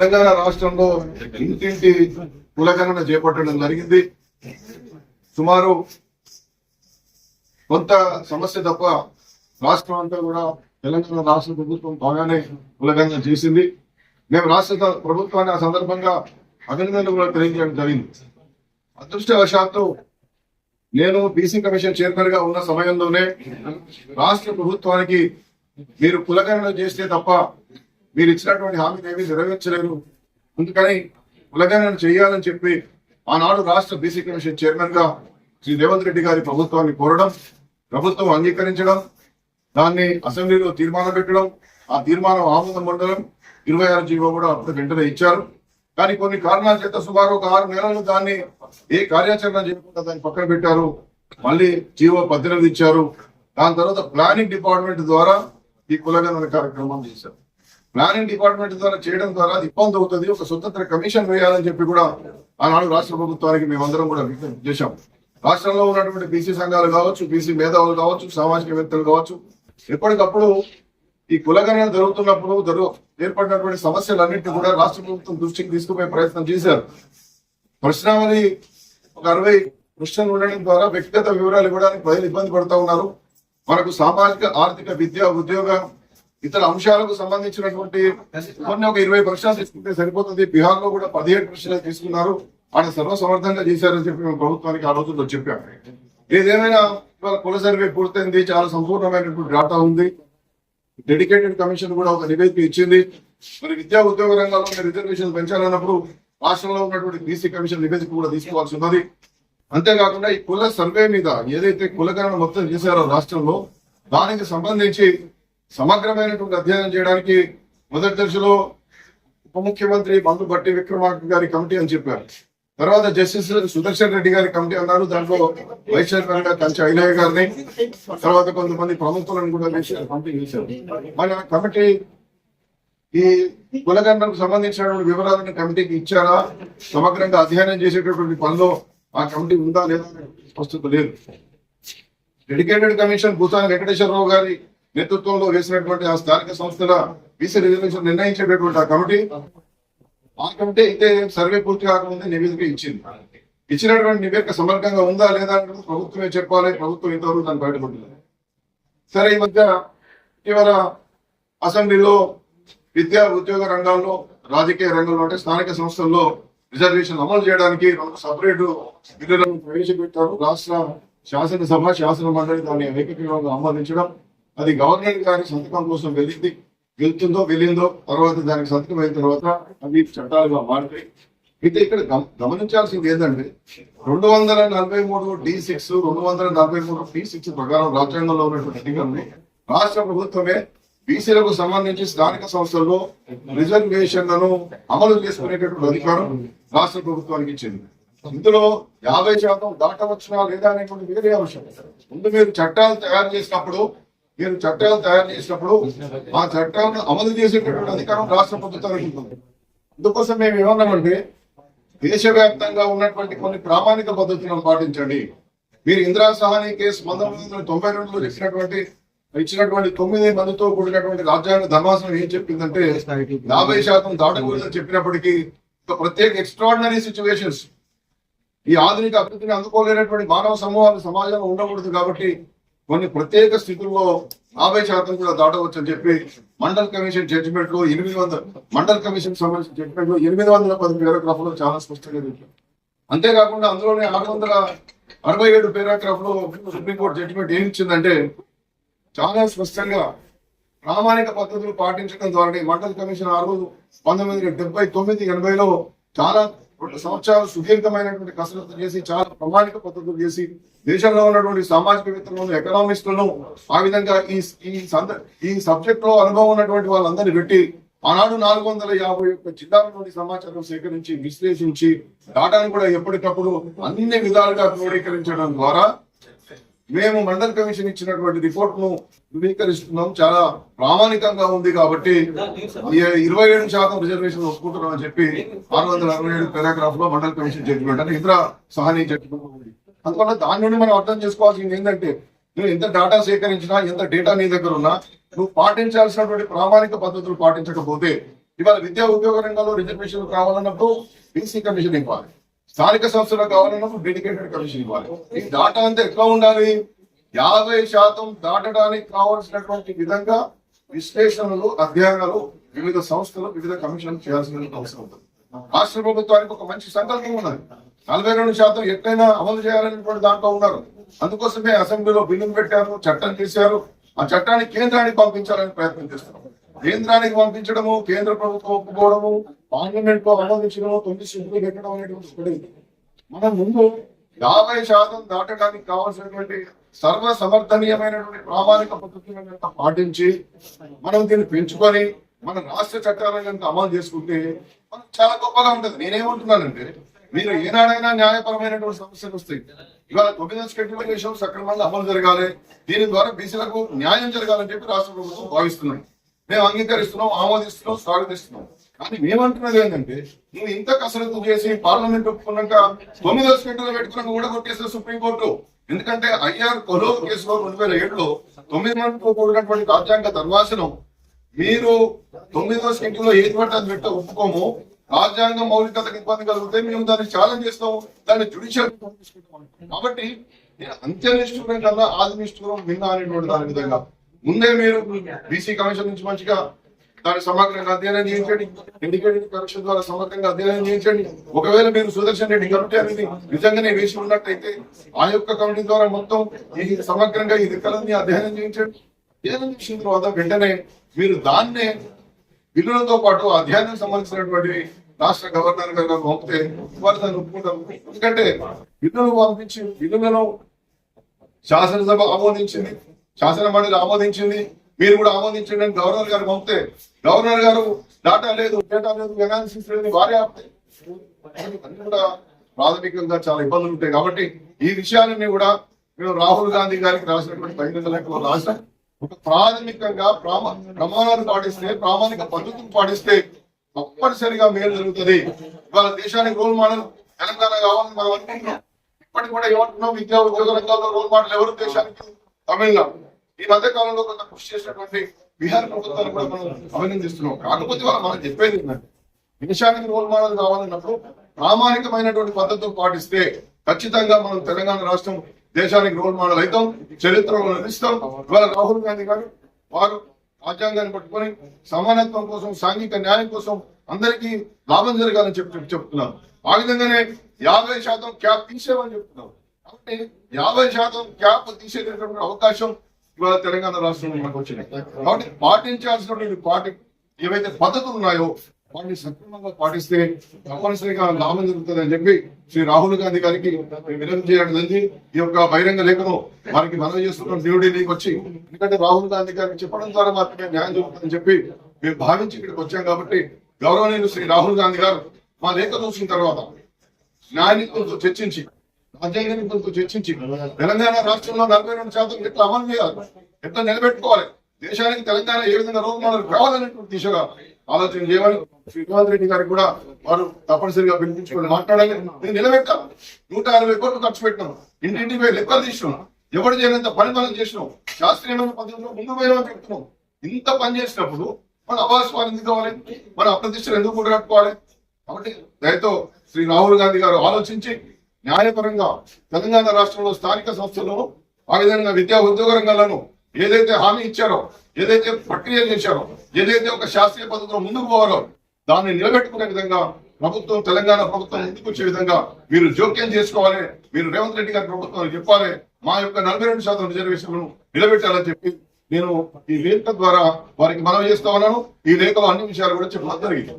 తెలంగాణ రాష్ట్రంలో ఇంటింటి కులగణన చేపట్టడం జరిగింది. సుమారు కొంత సమస్య తప్ప రాష్ట్రం అంతా కూడా తెలంగాణ రాష్ట్ర ప్రభుత్వం బాగానే కులగణన చేసింది. మేము రాష్ట్ర ప్రభుత్వాన్ని ఆ సందర్భంగా అభినందనలు కూడా తెలియజేయడం జరిగింది. అదృష్టవశాత్తు నేను బీసీ కమిషన్ చైర్మన్గా ఉన్న సమయంలోనే రాష్ట్ర ప్రభుత్వానికి మీరు కులగణన చేస్తే తప్ప మీరు ఇచ్చినటువంటి హామీని ఏమీ నెరవేర్చలేరు అందుకని కులగణన చేయాలని చెప్పి ఆనాడు రాష్ట్ర బీసీ కమిషన్ చైర్మన్గా శ్రీ రేవంత్ రెడ్డి గారి ప్రభుత్వాన్ని కోరడం ప్రభుత్వం అంగీకరించడం దాన్ని అసెంబ్లీలో తీర్మానం పెట్టడం ఆ తీర్మానం ఆమోదం పొందడం ఇరవై ఆరు జీవో కూడా అప్పుడు వెంటనే ఇచ్చారు. కానీ కొన్ని కారణాల చేత సుమారు ఒక ఆరు నెలలు దాన్ని ఏ కార్యాచరణ చేయకుండా దాన్ని పక్కన పెట్టారు. మళ్ళీ జీవో పద్దెనిమిది ఇచ్చారు. దాని తర్వాత ప్లానింగ్ డిపార్ట్మెంట్ ద్వారా ఈ కులగణన కార్యక్రమం చేశారు. ప్లానింగ్ డిపార్ట్మెంట్ ద్వారా చేయడం ద్వారా అది ఇబ్బంది అవుతుంది. ఒక స్వతంత్ర కమిషన్ వేయాలని చెప్పి కూడా ఆనాడు రాష్ట్ర ప్రభుత్వానికి మేమందరం కూడా విజ్ఞప్తి చేశాం. రాష్ట్రంలో ఉన్నటువంటి బీసీ సంఘాలు కావచ్చు బీసీ మేధావులు కావచ్చు సామాజికవేత్తలు కావచ్చు ఎప్పటికప్పుడు ఈ కులగణన జరుగుతున్నప్పుడు జరు ఏర్పడినటువంటి సమస్యలన్నింటినీ కూడా రాష్ట్ర ప్రభుత్వం దృష్టికి తీసుకుపోయే ప్రయత్నం చేశారు. ప్రశ్నావళి ఒక అరవై ప్రశ్నలు ఉండడం ద్వారా వ్యక్తిగత వివరాలు ఇవ్వడానికి ప్రజలు ఇబ్బంది పడుతూ ఉన్నారు. మనకు సామాజిక ఆర్థిక విద్య ఉద్యోగ ఇతర అంశాలకు సంబంధించినటువంటి కొన్ని ఒక ఇరవై ప్రశ్నలు తీసుకుంటే సరిపోతుంది. బీహార్లో కూడా పదిహేడు ప్రశ్నలు తీసుకున్నారు. ఆయన సర్వసమర్థంగా చేశారని చెప్పి మేము ప్రభుత్వానికి ఆ రోజుల్లో చెప్పాము ఏదేమైనా ఇవాళ కుల సర్వే పూర్తయింది. చాలా సంపూర్ణమైనటువంటి డాటా ఉంది. డెడికేటెడ్ కమిషన్ కూడా ఒక నివేదిక ఇచ్చింది. మరి విద్యా ఉద్యోగ రంగాల్లో రిజర్వేషన్ పెంచాలన్నప్పుడు రాష్ట్రంలో ఉన్నటువంటి బీసీ కమిషన్ నివేదిక కూడా తీసుకోవాల్సి ఉన్నది. అంతేకాకుండా ఈ కుల సర్వే మీద ఏదైతే కులగణన మొత్తం చేశారో రాష్ట్రంలో దానికి సంబంధించి సమగ్రమైనటువంటి అధ్యయనం చేయడానికి మొదటి దశలో ఉప ముఖ్యమంత్రి బంధు భట్టి విక్రమార్క గారి కమిటీ అని చెప్పారు. తర్వాత జస్టిస్ సుదర్శన్ రెడ్డి గారి కమిటీ అన్నారు. దాంట్లో వైస్ చైర్మన్గా కంచె ఐనయ్య గారిని తర్వాత కొంతమంది ప్రముఖులను కూడా వేసి కమిటీ వేశారు మరి ఆ కమిటీ ఈ కులగండకు సంబంధించినటువంటి వివరాలను కమిటీకి ఇచ్చారా? సమగ్రంగా అధ్యయనం చేసేటటువంటి పనిలో ఆ కమిటీ ఉందా లేదా ప్రస్తుతం లేదు. డెడికేటెడ్ కమిషన్ భూతాన్ వెంకటేశ్వరరావు గారి నేతృత్వంలో వేసినటువంటి ఆ స్థానిక సంస్థల బీసీ రిజర్వేషన్ నిర్ణయించేటటువంటి ఆ కమిటీ ఆ కమిటీ అయితే సర్వే పూర్తి కాకముందే నివేదిక ఇచ్చింది. ఇచ్చినటువంటి నివేదిక సమగ్రంగా ఉందా లేదా అనేది ప్రభుత్వమే చెప్పాలి. ప్రభుత్వం ఇంతవరకు దాన్ని బయటపడుతుంది సరే ఈ మధ్య ఇటీవల అసెంబ్లీలో విద్యా ఉద్యోగ రంగాల్లో రాజకీయ రంగంలో అంటే స్థానిక సంస్థల్లో రిజర్వేషన్ అమలు చేయడానికి రెండు సపరేట్ బిల్లులను ప్రవేశపెట్టారు. రాష్ట్ర శాసనసభ శాసన మండలి దాన్ని ఏకగ్రీవంగా ఆమోదించడం అది గవర్నర్ గారి సంతకం కోసం వెళ్ళింది. వెళ్తుందో వెళ్ళిందో తర్వాత దానికి సంతకం అయిన తర్వాత అవి చట్టాలుగా మారుతాయి అయితే ఇక్కడ గమనించాల్సింది ఏంటంటే రెండు వందల నలభై మూడు డి సిక్స్ రెండు వందల నలభై మూడు డి సిక్స్ ప్రకారం రాజ్యాంగంలో ఉన్నటువంటి అధికారులు రాష్ట్ర ప్రభుత్వమే బీసీలకు సంబంధించి స్థానిక సంస్థల్లో రిజర్వేషన్లను అమలు చేసుకునేటటువంటి అధికారం రాష్ట్ర ప్రభుత్వానికి ఇచ్చింది. ఇందులో యాభై శాతం దాటవచ్చునా లేదా అనేటువంటి వేరే అంశం. ముందు మీరు చట్టాలు తయారు చేసినప్పుడు మీరు చట్టాలు తయారు చేసినప్పుడు ఆ చట్టాలను అమలు చేసేటటువంటి అధికారం రాష్ట్ర ప్రభుత్వానికి ఉంటుంది అందుకోసం మేము ఏమన్నామంటే దేశవ్యాప్తంగా ఉన్నటువంటి కొన్ని ప్రామాణిక పద్ధతులను పాటించండి. మీరు ఇందిరా సహాని కేసు పంతొమ్మిది వందల తొంభై రెండులో ఇచ్చినటువంటి ఇచ్చినటువంటి తొమ్మిది మందితో కూడినటువంటి రాజ్యాంగ ధర్మాసనం ఏం చెప్పిందంటే యాభై శాతం దాటకూడదని చెప్పినప్పటికీ ఒక ప్రత్యేక ఎక్స్ట్రాడినరీ సిచ్యువేషన్స్ ఈ ఆధునిక అభివృద్ధిని అందుకోలేనటువంటి మానవ సమూహాలు సమాజంలో ఉండకూడదు కాబట్టి కొన్ని ప్రత్యేక స్థితుల్లో యాభై శాతం కూడా దాటవచ్చు అని చెప్పి మండల్ కమిషన్ జడ్జిమెంట్లో ఎనిమిది వందల మండల్ కమిషన్ సంబంధించిన జడ్జిమెంట్లో ఎనిమిది వందల పది పేరాగ్రాఫ్లో చాలా స్పష్టంగా చెప్పారు. అంతేకాకుండా అందులోనే ఆరు వందల అరవై ఏడు పేరాగ్రాఫ్లో సుప్రీంకోర్టు జడ్జిమెంట్ ఏమి ఇచ్చిందంటే చాలా స్పష్టంగా ప్రామాణిక పద్ధతులు పాటించడం ద్వారా మండల్ కమిషన్ ఆరు పంతొమ్మిది వందల డెబ్బై తొమ్మిది ఎనభైలో చాలా రెండు సంవత్సరాలు సుదీర్ఘమైనటువంటి కసరత్తు చేసి చాలా ప్రామాణిక పద్ధతులు చేసి దేశంలో ఉన్నటువంటి సామాజికవేత్తలను ఎకనామిస్టులను ఆ విధంగా ఈ ఈ ఈ సబ్జెక్ట్లో అనుభవం ఉన్నటువంటి వాళ్ళందరినీ పెట్టి ఆనాడు నాలుగు వందల యాభై ఒక్క జిల్లాల నుండి సమాచారం సేకరించి విశ్లేషించి డాటాను కూడా ఎప్పటికప్పుడు అన్ని విధాలుగా క్రోడీకరించడం ద్వారా మేము మండల్ కమిషన్ ఇచ్చినటువంటి రిపోర్ట్ను ధృవీకరిస్తున్నాం. చాలా ప్రామాణికంగా ఉంది కాబట్టి ఇరవై ఏడు శాతం రిజర్వేషన్ ఒప్పుకుంటున్నాం అని చెప్పి ఆరు వందల అరవై ఏడు పారాగ్రాఫ్లో మండల్ కమిషన్ జడ్జిమెంట్ అంటే ఇతర సహాని జడ్జిమెంట్ ఉంది. అందువల్ల దాని నుండి మనం అర్థం చేసుకోవాల్సింది ఏంటంటే నువ్వు ఎంత డేటా సేకరించినా ఎంత డేటా నీ దగ్గర ఉన్నా నువ్వు పాటించాల్సినటువంటి ప్రామాణిక పద్ధతులు పాటించకపోతే ఇవాళ విద్యా ఉద్యోగ రంగంలో రిజర్వేషన్ కావాలన్నప్పుడు బీసీ కమిషన్ ఇవ్వాలి. స్థానిక సంస్థల కావాలన్నప్పుడు డెడికేటెడ్ కమిషన్ ఇవ్వాలి. ఈ డాటా అంతా ఎట్లా ఉండాలి? యాభై శాతం దాటడానికి కావాల్సినటువంటి విధంగా విశ్లేషణలు అధ్యయనాలు వివిధ సంస్థలు వివిధ కమిషన్లు చేయాల్సిన అవసరం ఉంటుంది. రాష్ట్ర ప్రభుత్వానికి ఒక మంచి సంకల్పం ఉన్నది. నలభై రెండు శాతం ఎట్లయినా అమలు చేయాలనేటువంటి దాంట్లో ఉన్నారు. అందుకోసమే అసెంబ్లీలో బిల్లులు పెట్టారు చట్టం చేశారు ఆ చట్టాన్ని కేంద్రానికి పంపించాలని ప్రయత్నం చేస్తున్నారు కేంద్రానికి పంపించడము కేంద్ర ప్రభుత్వం ఒప్పుకోవడము పార్లమెంట్లో ఆమోదించడము తొమ్మిది సీట్లు పెట్టడం అనేటువంటి మనం ముందు యాభై శాతం దాటడానికి కావాల్సినటువంటి సర్వ సమర్థనీయమైనటువంటి ప్రామాణిక పద్ధతులను పాటించి మనం దీన్ని పెంచుకొని మన రాష్ట్ర చట్టాలను కనుక అమలు చేసుకుంటే మనకు చాలా గొప్పగా ఉంటుంది. నేనేమంటున్నానంటే మీరు ఏనాడైనా న్యాయపరమైనటువంటి సమస్యలు వస్తాయి. ఇవాళ తొమ్మిది స్కెడ్యూల్ సక్రమంగా అమలు జరగాలి. దీని ద్వారా బీసీలకు న్యాయం జరగాలని చెప్పి రాష్ట్ర ప్రభుత్వం భావిస్తున్నాం. మేము అంగీకరిస్తున్నాం ఆమోదిస్తున్నాం స్వాగతిస్తున్నాం. కానీ మేమంటున్నది ఏంటంటే నువ్వు ఇంత కసరత్తు చేసి పార్లమెంట్ ఒప్పుకున్నాక తొమ్మిదో స్కెడ్యూల్ పెట్టుకున్నాక కూడా కొట్టేసిన సుప్రీంకోర్టు. ఎందుకంటే ఐఆర్ కొలో కేసులో రెండు వేల ఏడులో తొమ్మిది మందితో కూడినటువంటి రాజ్యాంగ ధర్మాసనం మీరు తొమ్మిదో స్కెడ్యూల్ ఏది పడితే అది పెట్ట ఒప్పుకోము. రాజ్యాంగ మౌలికతకు ఇబ్బంది కలిగితే మేము దాన్ని ఛాలెంజ్ చేస్తాము దాన్ని జుడిషియల్ కాబట్టి నేను అంత్యనిష్ఠురం కన్నా ఆదినిష్ఠురం విన్నా అనేటువంటి దాని విధంగా ముందే మీరు బీసీ కమిషన్ నుంచి మంచిగా దాన్ని సమగ్రంగా అధ్యయనం చేయించండి. ఇండికేటెడ్ కమిషన్ ద్వారా సమగ్రంగా అధ్యయనం చేయించండి. ఒకవేళ మీరు సుదర్శన్ రెడ్డి కమిటీ అనేది నిజంగానే వేసి ఉన్నట్టయితే ఆ యొక్క కమిటీ ద్వారా మొత్తం ఈ సమగ్రంగా ఈ రికలని అధ్యయనం చేయించండి. అధ్యయనం చేసిన తర్వాత వెంటనే మీరు దాన్నే బిల్లులతో పాటు అధ్యయనం సంబంధించినటువంటి రాష్ట్ర గవర్నర్ గారు పంపితే వారు దాన్ని ఒప్పుకుంటారు. ఎందుకంటే బిల్లులు పంపించి బిల్లులను శాసనసభ ఆమోదించింది. శాసన మండలి ఆమోదించింది. మీరు కూడా ఆమోదించండి అని గవర్నర్ గారు పంపితే గవర్నర్ గారు డాటా లేదు డేటా లేదు ఎనాలిసిస్ లేదు వారే ఆపితే అన్ని కూడా ప్రాథమికంగా చాలా ఇబ్బందులు ఉంటాయి. కాబట్టి ఈ విషయాలన్నీ కూడా మేము రాహుల్ గాంధీ గారికి రాసినటువంటి బహిరంగ లేఖలో రాసాం ఒక ప్రాథమికంగా ప్రమాణాలు పాటిస్తే ప్రామాణిక పద్ధతులు పాటిస్తే తప్పనిసరిగా మేలు జరుగుతుంది. ఇవాళ దేశానికి రోల్ మోడల్ తెలంగాణ కావాలని మనం అనుకుంటున్నాం. ఇప్పటికి కూడా ఏమంటున్నాం? విద్యా ఉద్యోగ రంగాల్లో రోల్ మోడల్ ఎవరు దేశానికి? తమిళనాడు ఈ మధ్య కాలంలో కొంత కృషి చేసినటువంటి బీహార్ ప్రభుత్వాన్ని కూడా మనం అభినందిస్తున్నాం. కాకపోతే వాళ్ళు మనం చెప్పేది ఏంటంటే దేశానికి రోల్ మోడల్ కావాలన్నప్పుడు ప్రామాణికమైనటువంటి పద్ధతులు పాటిస్తే ఖచ్చితంగా మనం తెలంగాణ రాష్ట్రం దేశానికి రోల్ మోడల్ అవుతాం చరిత్రలో నిలుస్తాం. ఇవాళ రాహుల్ గాంధీ గారు వారు రాజ్యాంగాన్ని పట్టుకొని సమానత్వం కోసం సాంఘిక న్యాయం కోసం అందరికీ లాభం జరగాలని చెప్పి చెప్తున్నారు. ఆ విధంగానే యాభై శాతం క్యాప్ తీసేవని చెప్తున్నారు. కాబట్టి యాభై శాతం క్యాప్ తీసేటటువంటి అవకాశం ఇవాళ తెలంగాణ రాష్ట్రంలో మనకు వచ్చినాయి కాబట్టి పాటించాల్సినటువంటి పాటి ఏవైతే పద్ధతులు ఉన్నాయో వాటిని సక్రమంగా పాటిస్తే తప్పనిసరిగా లాభం జరుగుతుంది అని చెప్పి శ్రీ రాహుల్ గాంధీ గారికి మేము వినతి చేయడం జరిగింది. ఈ యొక్క బహిరంగ లేఖను వారికి మనం చేస్తున్నాం న్యూఢిల్లీకి వచ్చి ఎందుకంటే రాహుల్ గాంధీ గారికి చెప్పడం ద్వారా మాత్రమే న్యాయం జరుగుతుందని చెప్పి మేము భావించి ఇక్కడికి వచ్చాం కాబట్టి గౌరవనీయులు శ్రీ రాహుల్ గాంధీ గారు మా లేఖ చూసిన తర్వాత న్యాయనికులతో చర్చించి రాజ్యాంగ కొంచెం చర్చించి తెలంగాణ రాష్ట్రంలో నలభై రెండు శాతం ఎట్లా అమలు చేయాలి. ఎట్లా నిలబెట్టుకోవాలి? దేశానికి తెలంగాణ ఏ విధంగా రోల్ మోడల్ కావాలనేటువంటి దిశగా ఆలోచన చేయమని శ్రీకాంత్ రెడ్డి గారికి కూడా వారు తప్పనిసరిగా పిలిపించుకొని మాట్లాడాలి. నేను నిలబెట్టాను నూట అరవై కోట్లు ఖర్చు పెట్టినాం. ఇంటింటి పోయి లెక్కలు తీసినాం. ఎవరు చేయనంత పని మనం చేసినాం శాస్త్రీయమైన పద్ధతిలో ముందు పోయినామని చెప్తున్నాం? ఇంత పని చేసినప్పుడు మన అభాస్వాలు ఎందుకు కావాలి? మన అప్రతిష్టలు ఎందుకు కూడా కట్టుకోవాలి కాబట్టి దయతో శ్రీ రాహుల్ గాంధీ గారు ఆలోచించి న్యాయపరంగా తెలంగాణ రాష్ట్రంలో స్థానిక సంస్థలను ఆ విధంగా విద్యా ఉద్యోగ రంగాలను ఏదైతే హామీ ఇచ్చారో ఏదైతే ప్రక్రియ చేశారో ఏదైతే ఒక శాస్త్రీయ పద్ధతిలో ముందుకు పోవాలో దాన్ని నిలబెట్టుకునే విధంగా ప్రభుత్వం తెలంగాణ ప్రభుత్వం ముందుకు వచ్చే విధంగా మీరు జోక్యం చేసుకోవాలి మీరు రేవంత్ రెడ్డి గారి ప్రభుత్వం చెప్పాలి మా యొక్క నలభై రెండు శాతం రిజర్వేషన్లను నిలబెట్టాలని చెప్పి నేను ఈ లేఖ ద్వారా వారికి మనవి చేస్తా ఉన్నాను. ఈ లేఖలో అన్ని విషయాలు కూడా చెప్పడం జరిగింది.